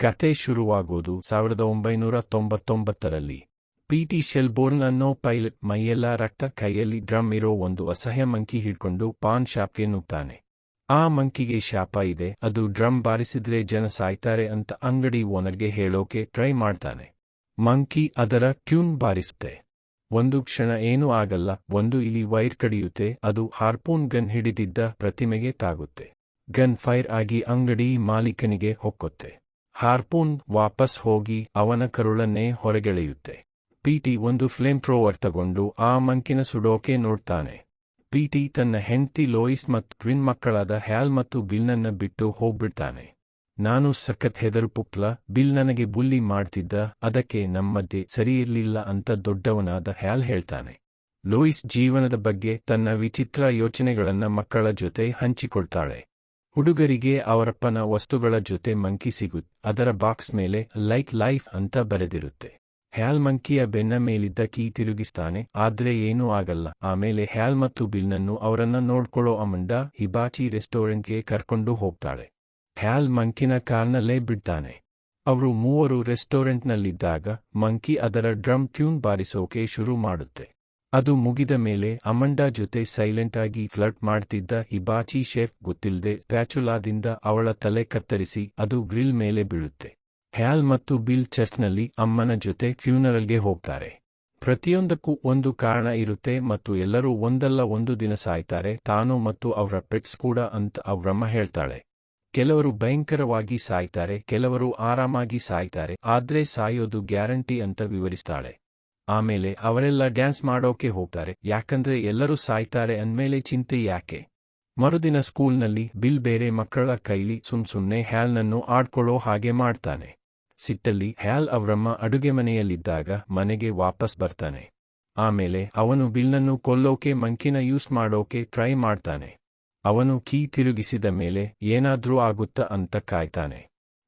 ಕತೆ ಶುರುವಾಗೋದು ಸಾವಿರದ ಒಂಬೈನೂರ ತೊಂಬತ್ತೊಂಬತ್ತರಲ್ಲಿ. ಪಿಟಿ ಶೆಲ್ಬೋರ್ನ್ ಅನ್ನೋ ಪೈಲಟ್ ಮೈಯೆಲ್ಲ ರಕ್ತ ಕೈಯಲ್ಲಿ ಡ್ರಮ್ ಇರೋ ಒಂದು ಅಸಹ್ಯ ಮಂಕಿ ಹಿಡ್ಕೊಂಡು ಪಾನ್ ಶಾಪ್ಗೆ ನುಗ್ತಾನೆ. ಆ ಮಂಕಿಗೆ ಶಾಪ ಇದೆ, ಅದು ಡ್ರಮ್ ಬಾರಿಸಿದ್ರೆ ಜನ ಸಾಯ್ತಾರೆ ಅಂತ ಅಂಗಡಿ ಓನರ್ಗೆ ಹೇಳೋಕೆ ಟ್ರೈ ಮಾಡ್ತಾನೆ. ಮಂಕಿ ಅದರ ಟ್ಯೂನ್ ಬಾರಿಸುತ್ತೆ. ಒಂದು ಕ್ಷಣ ಏನೂ ಆಗಲ್ಲ, ಒಂದು ಇಲಿ ವೈರ್ ಕಡಿಯುತ್ತೆ, ಅದು ಹಾರ್ಪೂನ್ ಗನ್ ಹಿಡಿದಿದ್ದ ಪ್ರತಿಮೆಗೆ ತಾಗುತ್ತೆ. ಗನ್ ಫೈರ್ ಆಗಿ ಅಂಗಡಿ ಮಾಲೀಕನಿಗೆ ಹೊಕ್ಕೊತ್ತೆ. ಹಾರ್ಪೂನ್ ವಾಪಸ್ ಹೋಗಿ ಅವನ ಕರುಳನ್ನೇ ಹೊರಗೆಳೆಯುತ್ತೆ. ಪಿಟಿ ಒಂದು ಫ್ಲೇಮ್ ಥ್ರೋವರ್ ತಗೊಂಡು ಆ ಮಂಕಿನ ಸುಡೋಕೆ ನೋಡ್ತಾನೆ. ಪಿಟಿ ತನ್ನ ಹೆಂಡತಿ ಲೋಯಿಸ್ ಮತ್ತು ಟ್ವಿನ್ ಮಕ್ಕಳಾದ ಹ್ಯಾಲ್ ಮತ್ತು ಬಿಲ್ನನ್ನ ಬಿಟ್ಟು ಹೋಗ್ಬಿಡ್ತಾನೆ. ನಾನು ಸಖತ್ ಹೆದರು ಪುಪ್ಲ, ಬಿಲ್ ನನಗೆ ಬುಲ್ಲಿ ಮಾಡ್ತಿದ್ದ, ಅದಕ್ಕೆ ನಮ್ಮಧ್ಯೆ ಸರಿಯಿರ್ಲಿಲ್ಲ ಅಂತ ದೊಡ್ಡವನಾದ ಹ್ಯಾಲ್ ಹೇಳ್ತಾನೆ. ಲೋಯಿಸ್ ಜೀವನದ ಬಗ್ಗೆ ತನ್ನ ವಿಚಿತ್ರ ಯೋಚನೆಗಳನ್ನ ಮಕ್ಕಳ ಜೊತೆ ಹಂಚಿಕೊಳ್ತಾಳೆ. ಹುಡುಗರಿಗೆ ಅವರಪ್ಪನ ವಸ್ತುಗಳ ಜೊತೆ ಮಂಕಿ ಸಿಗುತ್, ಅದರ ಬಾಕ್ಸ್ ಮೇಲೆ ಲೈಕ್ ಲೈಫ್ ಅಂತ ಬರೆದಿರುತ್ತೆ. ಹ್ಯಾಲ್ ಮಂಕಿಯ ಬೆನ್ನ ಮೇಲಿದ್ದ ಕೀ ತಿರುಗಿಸ್ತಾನೆ, ಆದ್ರೆ ಏನೂ ಆಗಲ್ಲ. ಆಮೇಲೆ ಹ್ಯಾಲ್ ಮತ್ತು ಬಿಲ್ನನ್ನು ಅವರನ್ನ ನೋಡ್ಕೊಳ್ಳೋ ಅಮಂಡ ಹಿಬಾಚಿ ರೆಸ್ಟೋರೆಂಟ್ಗೆ ಕರ್ಕೊಂಡು ಹೋಗ್ತಾಳೆ. ಹ್ಯಾಲ್ ಮಂಕಿನ ಕಾರ್ನಲ್ಲೇ ಬಿಡ್ತಾನೆ. ಅವರು ಮೂವರು ರೆಸ್ಟೋರೆಂಟ್ನಲ್ಲಿದ್ದಾಗ, ಮಂಕಿ ಅದರ ಡ್ರಮ್ ಟ್ಯೂನ್ ಬಾರಿಸೋಕೆ ಶುರು ಮಾಡುತ್ತೆ. ಅದು ಮುಗಿದ ಮೇಲೆ ಅಮಂಡ ಜೊತೆ ಸೈಲೆಂಟ್ ಆಗಿ ಫ್ಲರ್ಟ್ ಮಾಡ್ತಿದ್ದ ಇಬಾಚಿ ಶೆಫ್ ಗೊತ್ತಿಲ್ಲದೆ ಪ್ಯಾಚುಲಾದಿಂದ ಅವಳ ತಲೆ ಕತ್ತರಿಸಿ ಅದು ಗ್ರಿಲ್ ಮೇಲೆ ಬೀಳುತ್ತೆ. ಹ್ಯಾಲ್ ಮತ್ತು ಬಿಲ್ ಚರ್ಚ್ನಲ್ಲಿ ಅಮ್ಮನ ಜೊತೆ ಫ್ಯೂನರಲ್ಗೆ ಹೋಗ್ತಾರೆ. ಪ್ರತಿಯೊಂದಕ್ಕೂ ಒಂದು ಕಾರಣ ಇರುತ್ತೆ ಮತ್ತು ಎಲ್ಲರೂ ಒಂದಲ್ಲ ಒಂದು ದಿನ ಸಾಯ್ತಾರೆ, ತಾನು ಮತ್ತು ಅವರ ಪೆಟ್ಸ್ ಕೂಡ ಅಂತ ಅವ್ರಮ್ಮ ಹೇಳ್ತಾಳೆ. ಕೆಲವರು ಭಯಂಕರವಾಗಿ ಸಾಯ್ತಾರೆ, ಕೆಲವರು ಆರಾಮಾಗಿ ಸಾಯ್ತಾರೆ, ಆದ್ರೆ ಸಾಯೋದು ಗ್ಯಾರಂಟಿ ಅಂತ ವಿವರಿಸ್ತಾಳೆ. ಆಮೇಲೆ ಅವರೆಲ್ಲ ಡ್ಯಾನ್ಸ್ ಮಾಡೋಕೆ ಹೋಗ್ತಾರೆ, ಯಾಕಂದ್ರೆ ಎಲ್ಲರೂ ಸಾಯ್ತಾರೆ ಅಂದ್ಮೇಲೆ ಚಿಂತೆ ಯಾಕೆ? ಮರುದಿನ ಸ್ಕೂಲ್ನಲ್ಲಿ ಬಿಲ್ ಬೇರೆ ಮಕ್ಕಳ ಕೈಲಿ ಸುಮ್ ಸುಮ್ನೆ ಹ್ಯಾಲ್ನನ್ನು ಆಡ್ಕೊಳ್ಳೋ ಹಾಗೆ ಮಾಡ್ತಾನೆ. ಸಿಟ್ಟಲ್ಲಿ ಹ್ಯಾಲ್ ಅವರಮ್ಮ ಅಡುಗೆ ಮನೆಯಲ್ಲಿದ್ದಾಗ ಮನೆಗೆ ವಾಪಸ್ ಬರ್ತಾನೆ. ಆಮೇಲೆ ಅವನು ಬಿಲ್ನನ್ನು ಕೊಲ್ಲೋಕೆ ಮಂಕಿನ ಯೂಸ್ ಮಾಡೋಕೆ ಟ್ರೈ ಮಾಡ್ತಾನೆ. ಅವನು ಕೀ ತಿರುಗಿಸಿದ ಮೇಲೆ ಏನಾದ್ರೂ ಆಗುತ್ತಾ ಅಂತ ಕಾಯ್ತಾನೆ.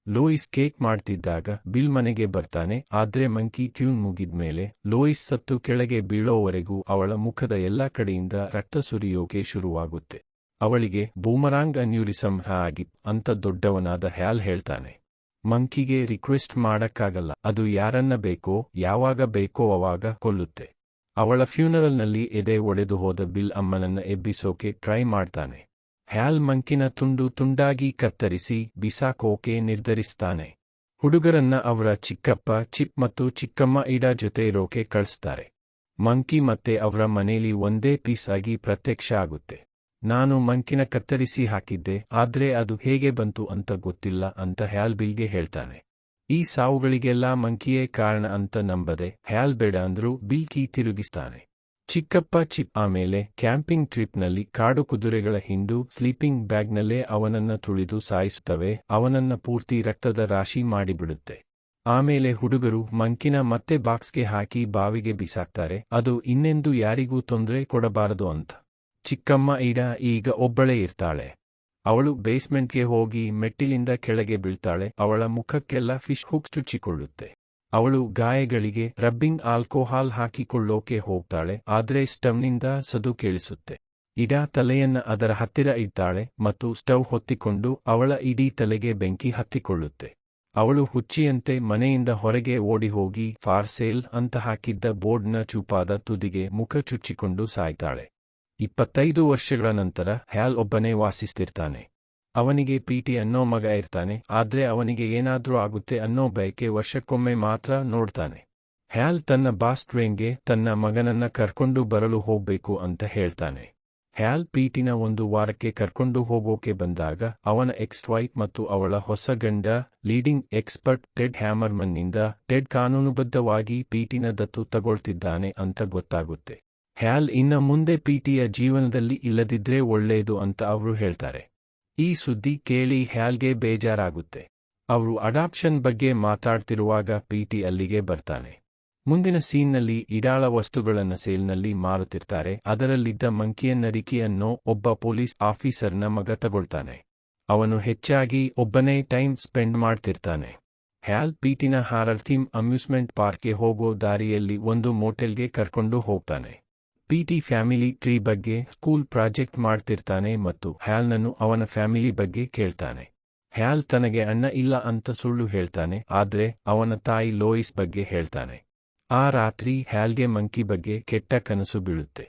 ಲೋಯಿಸ್ ಕೇಕ್ ಮಾಡ್ತಿದ್ದಾಗ ಬಿಲ್ ಮನೆಗೆ ಬರ್ತಾನೆ, ಆದ್ರೆ ಮಂಕಿ ಟ್ಯೂನ್ ಮುಗಿದ್ಮೇಲೆ ಲೋಯಿಸ್ ಸತ್ತು ಕೆಳಗೆ ಬೀಳೋವರೆಗೂ ಅವಳ ಮುಖದ ಎಲ್ಲಾ ಕಡೆಯಿಂದ ರಕ್ತ ಸುರಿಯೋಕೆ ಶುರುವಾಗುತ್ತೆ. ಅವಳಿಗೆ ಬೂಮರಾಂಗ್ ಅನ್ಯೂರಿಸಂ ಆಗಿತ್ ಅಂತ ದೊಡ್ಡವನಾದ ಹ್ಯಾಲ್ ಹೇಳ್ತಾನೆ. ಮಂಕಿಗೆ ರಿಕ್ವೆಸ್ಟ್ ಮಾಡಕ್ಕಾಗಲ್ಲ, ಅದು ಯಾರನ್ನ ಬೇಕೋ, ಯಾವಾಗ ಬೇಕೋ ಅವಾಗ ಕೊಲ್ಲುತ್ತೆ. ಅವಳ ಫ್ಯೂನರಲ್ನಲ್ಲಿ ಎದೆ ಒಡೆದು ಹೋದ ಬಿಲ್ ಅಮ್ಮನನ್ನ ಎಬ್ಬಿಸೋಕೆ ಟ್ರೈ ಮಾಡ್ತಾನೆ. ಹ್ಯಾಲ್ ಮಂಕಿನ ತುಂಡು ತುಂಡಾಗಿ ಕತ್ತರಿಸಿ ಬಿಸಾಕೋಕೆ ನಿರ್ಧರಿಸ್ತಾನೆ. ಹುಡುಗರನ್ನ ಅವರ ಚಿಕ್ಕಪ್ಪ, ಚಿಪ್ ಮತ್ತು ಚಿಕ್ಕಮ್ಮ ಇಡ ಜೊತೆ ಇರೋಕೆ ಕಳಿಸ್ತಾರೆ. ಮಂಕಿ ಮತ್ತೆ ಅವರ ಮನೇಲಿ ಒಂದೇ ಪೀಸ್ ಆಗಿ ಪ್ರತ್ಯಕ್ಷ ಆಗುತ್ತೆ. ನಾನು ಮಂಕಿನ ಕತ್ತರಿಸಿ ಹಾಕಿದ್ದೆ, ಆದ್ರೆ ಅದು ಹೇಗೆ ಬಂತು ಅಂತ ಗೊತ್ತಿಲ್ಲ ಅಂತ ಹ್ಯಾಲ್ ಬಿಲ್ಗೆ ಹೇಳ್ತಾನೆ. ಈ ಸಾವುಗಳಿಗೆಲ್ಲ ಮಂಕಿಯೇ ಕಾರಣ ಅಂತ ನಂಬದೆ ಹ್ಯಾಲ್ ಬೇಡ ಅಂದ್ರೂ ಬಿಲ್ಕಿ ತಿರುಗಿಸ್ತಾನೆ. ಚಿಕ್ಕಪ್ಪ ಚಿಪ್ ಆಮೇಲೆ ಕ್ಯಾಂಪಿಂಗ್ ಟ್ರಿಪ್ನಲ್ಲಿ ಕಾಡು ಕುದುರೆಗಳ ಹಿಂಡು ಸ್ಲೀಪಿಂಗ್ ಬ್ಯಾಗ್ನಲ್ಲೇ ಅವನನ್ನ ತುಳಿದು ಸಾಯಿಸುತ್ತವೆ, ಅವನನ್ನ ಪೂರ್ತಿ ರಕ್ತದ ರಾಶಿ ಮಾಡಿಬಿಡುತ್ತೆ. ಆಮೇಲೆ ಹುಡುಗರು ಮಂಕಿನ ಮತ್ತೆ ಬಾಕ್ಸ್ಗೆ ಹಾಕಿ ಬಾವಿಗೆ ಬಿಸಾಕ್ತಾರೆ, ಅದು ಇನ್ನೆಂದು ಯಾರಿಗೂ ತೊಂದರೆ ಕೊಡಬಾರದು ಅಂತ. ಚಿಕ್ಕಮ್ಮ ಈಡ ಈಗ ಒಬ್ಬಳೇ ಇರ್ತಾಳೆ. ಅವಳು ಬೇಸ್ಮೆಂಟ್ಗೆ ಹೋಗಿ ಮೆಟ್ಟಿಲಿಂದ ಕೆಳಗೆ ಬೀಳ್ತಾಳೆ, ಅವಳ ಮುಖಕ್ಕೆಲ್ಲ ಫಿಶ್ ಹುಕ್ಸ್ ಚುಚ್ಚಿಕೊಳ್ಳುತ್ತೆ. ಅವಳು ಗಾಯಗಳಿಗೆ ರಬ್ಬಿಂಗ್ ಆಲ್ಕೋಹಾಲ್ ಹಾಕಿಕೊಳ್ಳೋಕೆ ಹೋಗ್ತಾಳೆ, ಆದ್ರೆ ಸ್ಟವ್ನಿಂದ ಸದು ಕೇಳಿಸುತ್ತೆ. ಇಡಾ ತಲೆಯನ್ನ ಅದರ ಹತ್ತಿರ ಇಡ್ತಾಳೆ ಮತ್ತು ಸ್ಟವ್ ಹೊತ್ತಿಕೊಂಡು ಅವಳ ಇಡೀ ತಲೆಗೆ ಬೆಂಕಿ ಹತ್ತಿಕೊಳ್ಳುತ್ತೆ. ಅವಳು ಹುಚ್ಚಿಯಂತೆ ಮನೆಯಿಂದ ಹೊರಗೆ ಓಡಿ ಹೋಗಿ ಫಾರ್ಸೇಲ್ ಅಂತ ಹಾಕಿದ್ದ ಬೋರ್ಡ್ನ ಚೂಪಾದ ತುದಿಗೆ ಮುಖ ಚುಚ್ಚಿಕೊಂಡು ಸಾಯ್ತಾಳೆ. ಇಪ್ಪತ್ತೈದು ವರ್ಷಗಳ ನಂತರ ಹ್ಯಾಲ್ ಒಬ್ಬನೇ ವಾಸಿಸ್ತಿರ್ತಾನೆ. ಅವನಿಗೆ ಪಿಟಿ ಅನ್ನೋ ಮಗ ಇರ್ತಾನೆ, ಆದ್ರೆ ಅವನಿಗೆ ಏನಾದ್ರೂ ಆಗುತ್ತೆ ಅನ್ನೋ ಬಯಕೆ ವರ್ಷಕ್ಕೊಮ್ಮೆ ಮಾತ್ರ ನೋಡ್ತಾನೆ. ಹ್ಯಾಲ್ ತನ್ನ ಬಾಸ್ ಟ್ವೇನ್ಗೆ ತನ್ನ ಮಗನನ್ನ ಕರ್ಕೊಂಡು ಬರಲು ಹೋಗ್ಬೇಕು ಅಂತ ಹೇಳ್ತಾನೆ. ಹ್ಯಾಲ್ ಪಿಟಿನ ಒಂದು ವಾರಕ್ಕೆ ಕರ್ಕೊಂಡು ಹೋಗೋಕೆ ಬಂದಾಗ ಅವನ ಎಕ್ಸ್ ವೈಫ್ ಮತ್ತು ಅವಳ ಹೊಸ ಗಂಡ ಲೀಡಿಂಗ್ ಎಕ್ಸ್ಪರ್ಟ್ ಟೆಡ್ ಹ್ಯಾಮರ್ಮನ್ನಿಂದ ಟೆಡ್ ಕಾನೂನುಬದ್ಧವಾಗಿ ಪಿಟಿನ ದತ್ತು ತಗೊಳ್ತಿದ್ದಾನೆ ಅಂತ ಗೊತ್ತಾಗುತ್ತೆ. ಹ್ಯಾಲ್ ಇನ್ನ ಮುಂದೆ ಪಿಟಿಯ ಜೀವನದಲ್ಲಿ ಇಲ್ಲದಿದ್ರೆ ಒಳ್ಳೆಯದು ಅಂತ ಅವರು ಹೇಳ್ತಾರೆ. ಈ ಸುದ್ದಿ ಕೇಳಿ ಹ್ಯಾಲ್ಗೆ ಬೇಜಾರಾಗುತ್ತೆ. ಅವರು ಅಡಾಪ್ಷನ್ ಬಗ್ಗೆ ಮಾತಾಡ್ತಿರುವಾಗ ಪಿಟಿ ಅಲ್ಲಿಗೆ ಬರ್ತಾನೆ. ಮುಂದಿನ ಸೀನ್ನಲ್ಲಿ ಇಡಾಳ ವಸ್ತುಗಳನ್ನ ಸೇಲ್ನಲ್ಲಿ ಮಾರುತ್ತಿರ್ತಾರೆ, ಅದರಲ್ಲಿದ್ದ ಮಂಕಿಯನ್ನರಿಕೆಯನ್ನು ರಿಕಿ ಒಬ್ಬ ಪೊಲೀಸ್ ಆಫೀಸರ್ನ ಮಗ ತಗೊಳ್ತಾನೆ. ಅವನು ಹೆಚ್ಚಾಗಿ ಒಬ್ಬನೇ ಟೈಮ್ ಸ್ಪೆಂಡ್ ಮಾಡ್ತಿರ್ತಾನೆ. ಹ್ಯಾಲ್ ಪೀಟಿನ ಹಾರರ್ ಥೀಮ್ ಅಮ್ಯೂಸ್ಮೆಂಟ್ ಪಾರ್ಕ್ಗೆ ಹೋಗೋ ದಾರಿಯಲ್ಲಿ ಒಂದು ಮೋಟೆಲ್ಗೆ ಕರ್ಕೊಂಡು ಹೋಗ್ತಾನೆ. ಪಿಟಿ ಫ್ಯಾಮಿಲಿ ಟ್ರೀ ಬಗ್ಗೆ ಸ್ಕೂಲ್ ಪ್ರಾಜೆಕ್ಟ್ ಮಾಡ್ತಿರ್ತಾನೆ ಮತ್ತು ಹ್ಯಾಲ್ನನ್ನು ಅವನ ಫ್ಯಾಮಿಲಿ ಬಗ್ಗೆ ಕೇಳ್ತಾನೆ. ಹ್ಯಾಲ್ ತನಗೆ ಅಣ್ಣ ಇಲ್ಲ ಅಂತ ಸುಳ್ಳು ಹೇಳ್ತಾನೆ, ಆದ್ರೆ ಅವನ ತಾಯಿ ಲೋಯಿಸ್ ಬಗ್ಗೆ ಹೇಳ್ತಾನೆ. ಆ ರಾತ್ರಿ ಹ್ಯಾಲ್ಗೆ ಮಂಕಿ ಬಗ್ಗೆ ಕೆಟ್ಟ ಕನಸು ಬೀಳುತ್ತೆ.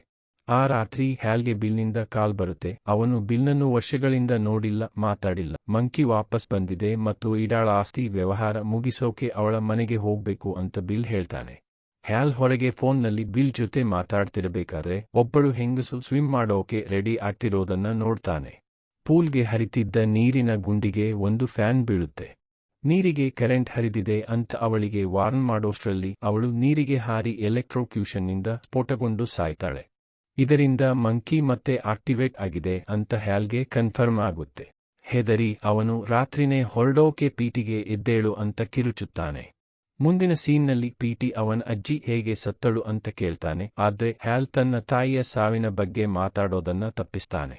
ಆ ರಾತ್ರಿ ಹ್ಯಾಲ್ಗೆ ಬಿಲ್ನಿಂದ ಕಾಲ್ ಬರುತ್ತೆ, ಅವನು ಬಿಲ್ನನ್ನು ವರ್ಷಗಳಿಂದ ನೋಡಿಲ್ಲ, ಮಾತಾಡಿಲ್ಲ. ಮಂಕಿ ವಾಪಸ್ ಬಂದಿದೆ ಮತ್ತು ಇಡಾಳ ಆಸ್ತಿ ವ್ಯವಹಾರ ಮುಗಿಸೋಕೆ ಅವಳ ಮನೆಗೆ ಹೋಗ್ಬೇಕು ಅಂತ ಬಿಲ್ ಹೇಳ್ತಾನೆ. ಹ್ಯಾಲ್ ಹೊರಗೆ ಫೋನ್ನಲ್ಲಿ ಬಿಲ್ ಜೊತೆ ಮಾತಾಡ್ತಿರಬೇಕಾದ್ರೆ ಒಬ್ಬಳು ಹೆಂಗಸು ಸ್ವಿಮ್ ಮಾಡೋಕೆ ರೆಡಿ ಆಗ್ತಿರೋದನ್ನ ನೋಡ್ತಾನೆ. ಪೂಲ್ಗೆ ಹರಿತಿದ್ದ ನೀರಿನ ಗುಂಡಿಗೆ ಒಂದು ಫ್ಯಾನ್ ಬೀಳುತ್ತೆ. ನೀರಿಗೆ ಕರೆಂಟ್ ಹರಿದಿದೆ ಅಂತ ಅವಳಿಗೆ ವಾರ್ನ್ ಮಾಡೋಷ್ಟರಲ್ಲಿ ಅವಳು ನೀರಿಗೆ ಹಾರಿ ಎಲೆಕ್ಟ್ರೋಕ್ಯೂಷನ್ನಿಂದ ಸ್ಫೋಟಗೊಂಡು ಸಾಯ್ತಾಳೆ. ಇದರಿಂದ ಮಂಕಿ ಮತ್ತೆ ಆಕ್ಟಿವೇಟ್ ಆಗಿದೆ ಅಂತ ಹ್ಯಾಲ್ಗೆ ಕನ್ಫರ್ಮ್ ಆಗುತ್ತೆ. ಹೆದರಿ ಅವನು ರಾತ್ರಿನೇ ಹೊರಡೋಕೆ ಪೀಟಿಗೆ ಎದ್ದೇಳು ಅಂತ ಕಿರುಚುತ್ತಾನೆ. ಮುಂದಿನ ಸೀನ್ನಲ್ಲಿ ಪಿಟಿ ಅವನ ಅಜ್ಜಿ ಹೇಗೆ ಸತ್ತಳು ಅಂತ ಕೇಳ್ತಾನೆ, ಆದ್ರೆ ಹ್ಯಾಲ್ ತನ್ನ ತಾಯಿಯ ಸಾವಿನ ಬಗ್ಗೆ ಮಾತಾಡೋದನ್ನ ತಪ್ಪಿಸ್ತಾನೆ.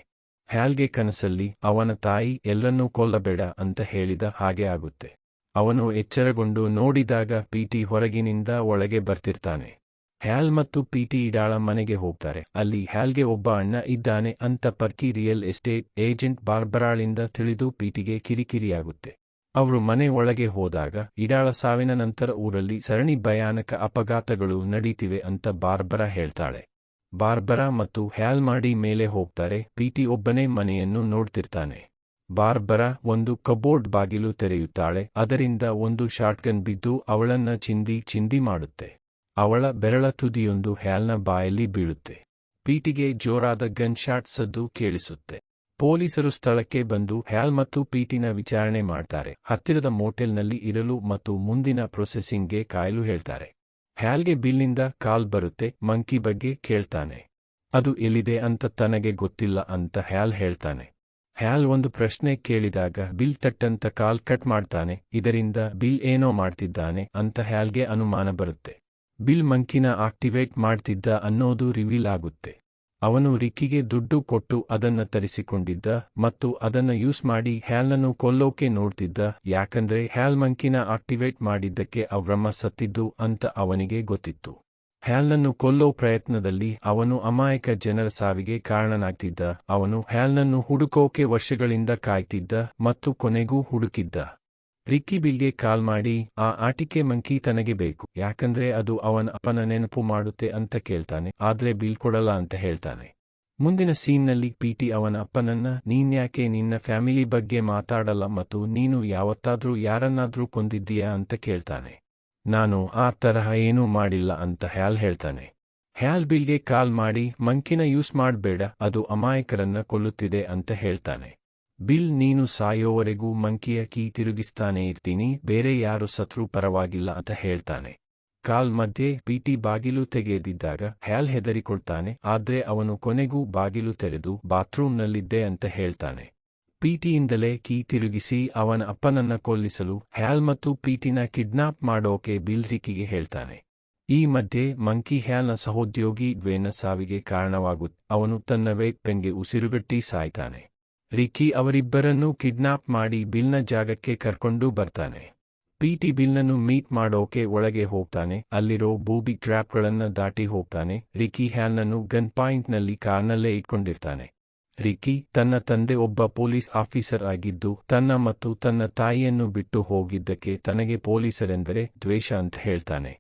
ಹ್ಯಾಲ್ಗೆ ಕನಸಲ್ಲಿ ಅವನ ತಾಯಿ ಎಲ್ಲನ್ನೂ ಕೊಲ್ಲಬೇಡ ಅಂತ ಹೇಳಿದ ಹಾಗೆ ಆಗುತ್ತೆ. ಅವನು ಎಚ್ಚರಗೊಂಡು ನೋಡಿದಾಗ ಪಿಟಿ ಹೊರಗಿನಿಂದ ಒಳಗೆ ಬರ್ತಿರ್ತಾನೆ. ಹ್ಯಾಲ್ ಮತ್ತು ಪಿಟಿ ಇಡಾಳ ಮನೆಗೆ ಹೋಗ್ತಾರೆ. ಅಲ್ಲಿ ಹ್ಯಾಲ್ಗೆ ಒಬ್ಬ ಅಣ್ಣ ಇದ್ದಾನೆ ಅಂತ ಪರ್ಕಿ ರಿಯಲ್ ಎಸ್ಟೇಟ್ ಏಜೆಂಟ್ ಬಾರ್ಬರಾಳಿಂದ ತಿಳಿದು ಪೀಟಿಗೆ ಕಿರಿಕಿರಿಯಾಗುತ್ತೆ. ಅವರು ಮನೆ ಒಳಗೆ ಹೋದಾಗ, ಇಡಾಳ ಸಾವಿನ ನಂತರ ಊರಲ್ಲಿ ಸರಣಿ ಭಯಾನಕ ಅಪಘಾತಗಳು ನಡೀತಿವೆ ಅಂತ ಬಾರ್ಬರಾ ಹೇಳ್ತಾಳೆ. ಬಾರ್ಬರಾ ಮತ್ತು ಹ್ಯಾಲ್ ಮಾಡಿ ಮೇಲೆ ಹೋಗ್ತಾರೆ, ಪ್ರೀತಿ ಒಬ್ಬನೇ ಮನೆಯನ್ನು ನೋಡ್ತಿರ್ತಾನೆ. ಬಾರ್ಬರಾ ಒಂದು ಕಬೋರ್ಡ್ ಬಾಗಿಲು ತೆರೆಯುತ್ತಾಳೆ, ಅದರಿಂದ ಒಂದು ಶಾಟ್ಗನ್ ಬಿದ್ದು ಅವಳನ್ನ ಚಿಂದಿ ಚಿಂದಿ ಮಾಡುತ್ತೆ. ಅವಳ ಬೆರಳ ತುದಿಯೊಂದು ಹ್ಯಾಲ್ನ ಬಾಯಲ್ಲಿ ಬೀಳುತ್ತೆ. ಪೀಟಿಗೆ ಜೋರಾದ ಗನ್ ಶಾಟ್ ಸದ್ದು ಕೇಳಿಸುತ್ತೆ. ಪೊಲೀಸರು ಸ್ಥಳಕ್ಕೆ ಬಂದು ಹ್ಯಾಲ್ ಮತ್ತು ಪೀಟಿನ ವಿಚಾರಣೆ ಮಾಡ್ತಾರೆ. ಹತ್ತಿರದ ಮೋಟೆಲ್ನಲ್ಲಿ ಇರಲು ಮತ್ತು ಮುಂದಿನ ಪ್ರೊಸೆಸಿಂಗ್ಗೆ ಕಾಯಲು ಹೇಳ್ತಾರೆ. ಹ್ಯಾಲ್ಗೆ ಬಿಲ್ನಿಂದ ಕಾಲ್ ಬರುತ್ತೆ, ಮಂಕಿ ಬಗ್ಗೆ ಕೇಳ್ತಾನೆ. ಅದು ಎಲ್ಲಿದೆ ಅಂತ ತನಗೆ ಗೊತ್ತಿಲ್ಲ ಅಂತ ಹ್ಯಾಲ್ ಹೇಳ್ತಾನೆ. ಹ್ಯಾಲ್ ಒಂದು ಪ್ರಶ್ನೆ ಕೇಳಿದಾಗ ಬಿಲ್ ತಟ್ಟಂತ ಕಾಲ್ ಕಟ್ ಮಾಡ್ತಾನೆ, ಇದರಿಂದ ಬಿಲ್ ಏನೋ ಮಾಡ್ತಿದ್ದಾನೆ ಅಂತ ಹ್ಯಾಲ್ಗೆ ಅನುಮಾನ ಬರುತ್ತೆ. ಬಿಲ್ ಮಂಕಿನ ಆಕ್ಟಿವೇಟ್ ಮಾಡ್ತಿದ್ದ ಅನ್ನೋದು ರಿವೀಲ್ ಆಗುತ್ತೆ. ಅವನು ರಿಕ್ಕಿಗೆ ದುಡ್ಡು ಕೊಟ್ಟು ಅದನ್ನ ತರಿಸಿಕೊಂಡಿದ್ದ ಮತ್ತು ಅದನ್ನ ಯೂಸ್ ಮಾಡಿ ಹ್ಯಾಲ್ನನ್ನು ಕೊಲ್ಲೋಕೆ ನೋಡ್ತಿದ್ದ, ಯಾಕಂದ್ರೆ ಹ್ಯಾಲ್ ಮಂಕಿನ ಆಕ್ಟಿವೇಟ್ ಮಾಡಿದ್ದಕ್ಕೆ ಅವ್ರಮ್ಮ ಸತ್ತಿದ್ದು ಅಂತ ಅವನಿಗೆ ಗೊತ್ತಿತ್ತು. ಹ್ಯಾಲ್ನನ್ನು ಕೊಲ್ಲೋ ಪ್ರಯತ್ನದಲ್ಲಿ ಅವನು ಅಮಾಯಕ ಜನರ ಸಾವಿಗೆ ಕಾರಣನಾಗ್ತಿದ್ದ, ಅವನು ಹ್ಯಾಲ್ನನ್ನು ಹುಡುಕೋಕೆ ವರ್ಷಗಳಿಂದ ಕಾಯ್ತಿದ್ದ ಮತ್ತು ಕೊನೆಗೂ ಹುಡುಕಿದ್ದ. ರಿಕ್ಕಿ ಬಿಲ್ಗೆ ಕಾಲ್ ಮಾಡಿ, ಆ ಆಟಿಕೆ ಮಂಕಿ ತನಗೆ ಬೇಕು, ಯಾಕಂದ್ರೆ ಅದು ಅವನ ಅಪ್ಪನ ನೆನಪು ಮಾಡುತ್ತೆ ಅಂತ ಕೇಳ್ತಾನೆ, ಆದ್ರೆ ಬಿಲ್ ಕೊಡಲ್ಲ ಅಂತ ಹೇಳ್ತಾನೆ. ಮುಂದಿನ ಸೀನ್ನಲ್ಲಿ ಪಿಟಿ ಅವನ ಅಪ್ಪನನ್ನ ನೀನ್ಯಾಕೆ ನಿನ್ನ ಫ್ಯಾಮಿಲಿ ಬಗ್ಗೆ ಮಾತಾಡಲ್ಲ ಮತ್ತು ನೀನು ಯಾವತ್ತಾದ್ರೂ ಯಾರನ್ನಾದ್ರೂ ಕೊಂದಿದ್ದೀಯಾ ಅಂತ ಕೇಳ್ತಾನೆ. ನಾನು ಆ ತರಹ ಏನೂ ಮಾಡಿಲ್ಲ ಅಂತ ಹ್ಯಾಲ್ ಹೇಳ್ತಾನೆ. ಹ್ಯಾಲ್ ಬಿಲ್ಗೆ ಕಾಲ್ ಮಾಡಿ, ಮಂಕಿನ ಯೂಸ್ ಮಾಡ್ಬೇಡ, ಅದು ಅಮಾಯಕರನ್ನ ಕೊಲ್ಲುತ್ತಿದೆ ಅಂತ ಹೇಳ್ತಾನೆ. ಬಿಲ್, ನೀನು ಸಾಯೋವರೆಗೂ ಮಂಕಿಯ ಕೀ ತಿರುಗಿಸ್ತಾನೆ ಇರ್ತೀನಿ, ಬೇರೆ ಯಾರು ಸತ್ರು ಪರವಾಗಿಲ್ಲ ಅಂತ ಹೇಳ್ತಾನೆ. ಕಾಲ್ ಮಧ್ಯೆ ಪಿಟಿ ಬಾಗಿಲು ತೆಗೆದಿದ್ದಾಗ ಹ್ಯಾಲ್ ಹೆದರಿಕೊಳ್ತಾನೆ, ಆದ್ರೆ ಅವನು ಕೊನೆಗೂ ಬಾಗಿಲು ತೆರೆದು ಬಾತ್ರೂಮ್ನಲ್ಲಿದ್ದೆ ಅಂತ ಹೇಳ್ತಾನೆ. ಪಿಟಿಯಿಂದಲೇ ಕೀ ತಿರುಗಿಸಿ ಅವನ ಅಪ್ಪನನ್ನ ಕೊಲ್ಲಿಸಲು ಹ್ಯಾಲ್ ಮತ್ತು ಪಿಟಿನ ಕಿಡ್ನಾಪ್ ಮಾಡೋಕೆ ಬಿಲ್ ರಿಕಿಗೆ ಹೇಳ್ತಾನೆ. ಈ ಮಧ್ಯೆ ಮಂಕಿ ಹ್ಯಾಲ್ನ ಸಹೋದ್ಯೋಗಿ ಡ್ವೇನ ಸಾವಿಗೆ ಕಾರಣವಾಗುತ್ತ ಅವನು ತನ್ನ ವೇಪ್ಪೆಂಗೆ ಉಸಿರುಗಟ್ಟಿ ಸಾಯ್ತಾನೆ. ರಿಕ್ಕಿ ಅವರಿಬ್ಬರನ್ನೂ ಕಿಡ್ನಾಪ್ ಮಾಡಿ ಬಿಲ್ನ ಜಾಗಕ್ಕೆ ಕರ್ಕೊಂಡು ಬರ್ತಾನೆ. ಪಿಟಿ ಬಿಲ್ನನ್ನು ಮೀಟ್ ಮಾಡೋಕೆ ಒಳಗೆ ಹೋಗ್ತಾನೆ, ಅಲ್ಲಿರೋ ಬೂಬಿ ಟ್ರ್ಯಾಪ್ಗಳನ್ನ ದಾಟಿ ಹೋಗ್ತಾನೆ, ರಿಕಿ ಹ್ಯಾಲ್ನನ್ನು ಗನ್ ಪಾಯಿಂಟ್ನಲ್ಲಿ ಕಾರ್ನಲ್ಲೇ ಇಟ್ಕೊಂಡಿರ್ತಾನೆ. ರಿಕ್ಕಿ ತನ್ನ ತಂದೆ ಒಬ್ಬ ಪೊಲೀಸ್ ಆಫೀಸರ್ ಆಗಿದ್ದು, ತನ್ನ ಮತ್ತು ತನ್ನ ತಾಯಿಯನ್ನು ಬಿಟ್ಟು ಹೋಗಿದ್ದಕ್ಕೆ ತನಗೆ ಪೊಲೀಸರೆಂದರೆ ದ್ವೇಷ ಅಂತ ಹೇಳ್ತಾನೆ.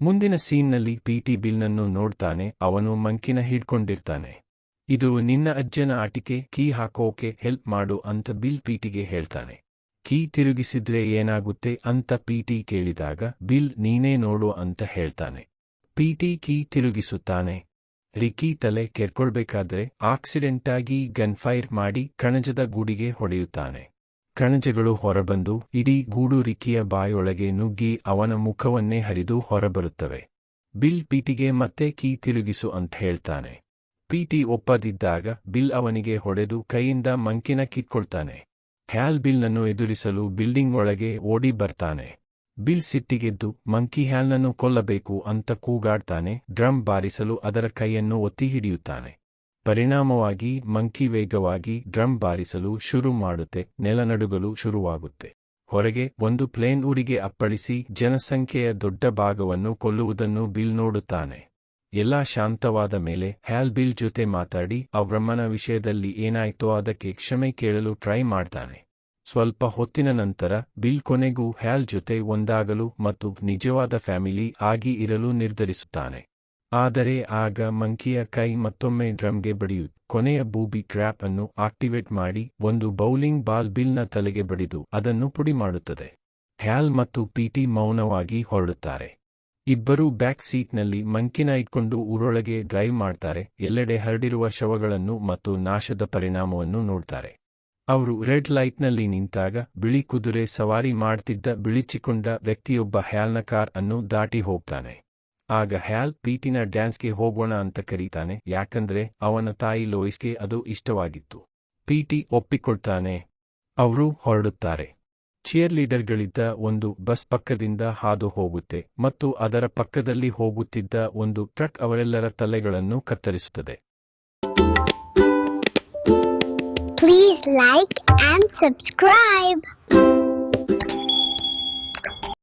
ಮುಂದಿನ ಸೀನ್ನಲ್ಲಿ ಪಿಟಿ ಬಿಲ್ನನ್ನು ನೋಡ್ತಾನೆ, ಅವನು ಮಂಕಿನ ಹಿಡ್ಕೊಂಡಿರ್ತಾನೆ. ಇದು ನಿನ್ನ ಅಜ್ಜನ ಆಟಿಕೆ, ಕೀ ಹಾಕೋಕೆ ಹೆಲ್ಪ್ ಮಾಡು ಅಂತ ಬಿಲ್ ಪೀಟಿಗೆ ಹೇಳ್ತಾನೆ. ಕೀ ತಿರುಗಿಸಿದ್ರೆ ಏನಾಗುತ್ತೆ ಅಂತ ಪಿಟಿ ಕೇಳಿದಾಗ ಬಿಲ್ ನೀನೇ ನೋಡು ಅಂತ ಹೇಳ್ತಾನೆ. PT key ತಿರುಗಿಸುತ್ತಾನೆ. ರಿಕಿ ತಲೆ ಕೆರ್ಕೊಳ್ಬೇಕಾದ್ರೆ ಆಕ್ಸಿಡೆಂಟಾಗಿ ಗನ್ ಫೈರ್ ಮಾಡಿ ಕಣಜದ ಗೂಡಿಗೆ ಹೊಡೆಯುತ್ತಾನೆ. ಕಣಜಗಳು ಹೊರಬಂದು ಇಡೀ ಗೂಡು ರಿಕಿಯ ಬಾಯೊಳಗೆ ನುಗ್ಗಿ ಅವನ ಮುಖವನ್ನೇ ಹರಿದು ಹೊರಬರುತ್ತವೆ. ಬಿಲ್ ಪೀಟಿಗೆ ಮತ್ತೆ ಕೀ ತಿರುಗಿಸು ಅಂತ ಹೇಳ್ತಾನೆ. ಪಿಟಿ ಒಪ್ಪದಿದ್ದಾಗ ಬಿಲ್ ಅವನಿಗೆ ಹೊಡೆದು ಕೈಯಿಂದ ಮಂಕಿನ ಕಿತ್ಕೊಳ್ತಾನೆ. ಹ್ಯಾಲ್ ಬಿಲ್ನನ್ನು ಎದುರಿಸಲು ಬಿಲ್ಡಿಂಗ್ ಒಳಗೆ ಓಡಿ ಬರ್ತಾನೆ. ಬಿಲ್ ಸಿಟ್ಟಿಗೆದ್ದು ಮಂಕಿ ಹ್ಯಾಲ್ನನ್ನು ಕೊಲ್ಲಬೇಕು ಅಂತ ಕೂಗಾಡ್ತಾನೆ, ಡ್ರಮ್ ಬಾರಿಸಲು ಅದರ ಕೈಯನ್ನು ಒತ್ತಿ ಹಿಡಿಯುತ್ತಾನೆ. ಪರಿಣಾಮವಾಗಿ ಮಂಕಿ ವೇಗವಾಗಿ ಡ್ರಮ್ ಬಾರಿಸಲು ಶುರು ಮಾಡುತ್ತೆ, ನೆಲನಡುಗಲು ಶುರುವಾಗುತ್ತೆ. ಹೊರಗೆ ಒಂದು ಪ್ಲೇನ್ ಊರಿಗೆ ಅಪ್ಪಳಿಸಿ ಜನಸಂಖ್ಯೆಯ ದೊಡ್ಡ ಭಾಗವನ್ನು ಕೊಲ್ಲುವುದನ್ನು ಬಿಲ್ ನೋಡುತ್ತಾನೆ. ಎಲ್ಲಾ ಶಾಂತವಾದ ಮೇಲೆ ಹ್ಯಾಲ್ ಬಿಲ್ ಜೊತೆ ಮಾತಾಡಿ ಅವ್ರಮ್ಮನ ವಿಷಯದಲ್ಲಿ ಏನಾಯ್ತೋ ಅದಕ್ಕೆ ಕ್ಷಮೆ ಕೇಳಲು ಟ್ರೈ ಮಾಡ್ತಾನೆ. ಸ್ವಲ್ಪ ಹೊತ್ತಿನ ನಂತರ ಬಿಲ್ ಕೊನೆಗೂ ಹ್ಯಾಲ್ ಜೊತೆ ಒಂದಾಗಲು ಮತ್ತು ನಿಜವಾದ ಫ್ಯಾಮಿಲಿ ಆಗಿ ಇರಲು ನಿರ್ಧರಿಸುತ್ತಾನೆ. ಆದರೆ ಆಗ ಮಂಕಿಯ ಕೈ ಮತ್ತೊಮ್ಮೆ ಡ್ರಮ್ಗೆ ಬಡಿಯು ಕೊನೆಯ ಬೂಬಿ ಟ್ರ್ಯಾಪ್ ಅನ್ನು ಆಕ್ಟಿವೇಟ್ ಮಾಡಿ ಒಂದು ಬೌಲಿಂಗ್ ಬಾಲ್ ಬಿಲ್ನ ತಲೆಗೆ ಬಡಿದು ಅದನ್ನು ಪುಡಿ ಮಾಡುತ್ತದೆ. ಹ್ಯಾಲ್ ಮತ್ತು ಪಿಟಿ ಮೌನವಾಗಿ ಹೊರಡುತ್ತಾರೆ. ಇಬ್ಬರೂ ಬ್ಯಾಕ್ ಸೀಟ್ನಲ್ಲಿ ಮಂಕಿನ ಇಟ್ಕೊಂಡು ಊರೊಳಗೆ ಡ್ರೈವ್ ಮಾಡ್ತಾರೆ, ಎಲ್ಲೆಡೆ ಹರಡಿರುವ ಶವಗಳನ್ನು ಮತ್ತು ನಾಶದ ಪರಿಣಾಮವನ್ನು ನೋಡ್ತಾರೆ. ಅವರು ರೆಡ್ ಲೈಟ್ನಲ್ಲಿ ನಿಂತಾಗ ಬಿಳಿ ಕುದುರೆ ಸವಾರಿ ಮಾಡ್ತಿದ್ದ ಬಿಳಿಚಿಕೊಂಡ ವ್ಯಕ್ತಿಯೊಬ್ಬ ಹ್ಯಾಲ್ನ ಕಾರ್ ಅನ್ನು ದಾಟಿ ಹೋಗ್ತಾನೆ. ಆಗ ಹ್ಯಾಲ್ ಪೀಟಿನ ಡ್ಯಾನ್ಸ್ಗೆ ಹೋಗೋಣ ಅಂತ ಕರೀತಾನೆ, ಯಾಕಂದ್ರೆ ಅವನ ತಾಯಿ ಲೋಯಿಸ್ಗೆ ಅದು ಇಷ್ಟವಾಗಿತ್ತು. ಪೀಟಿ ಒಪ್ಪಿಕೊಳ್ತಾನೆ ಅವರು ಹೊರಡುತ್ತಾರೆ. ಚಿಯರ್ ಲೀಡರ್ಗಳಿದ್ದ ಒಂದು ಬಸ್ ಪಕ್ಕದಿಂದ ಹಾದು ಹೋಗುತ್ತೆ ಮತ್ತು ಅದರ ಪಕ್ಕದಲ್ಲಿ ಹೋಗುತ್ತಿದ್ದ ಒಂದು ಟ್ರಕ್ ಅವರೆಲ್ಲರ ತಲೆಗಳನ್ನು ಕತ್ತರಿಸುತ್ತದೆ like and subscribe.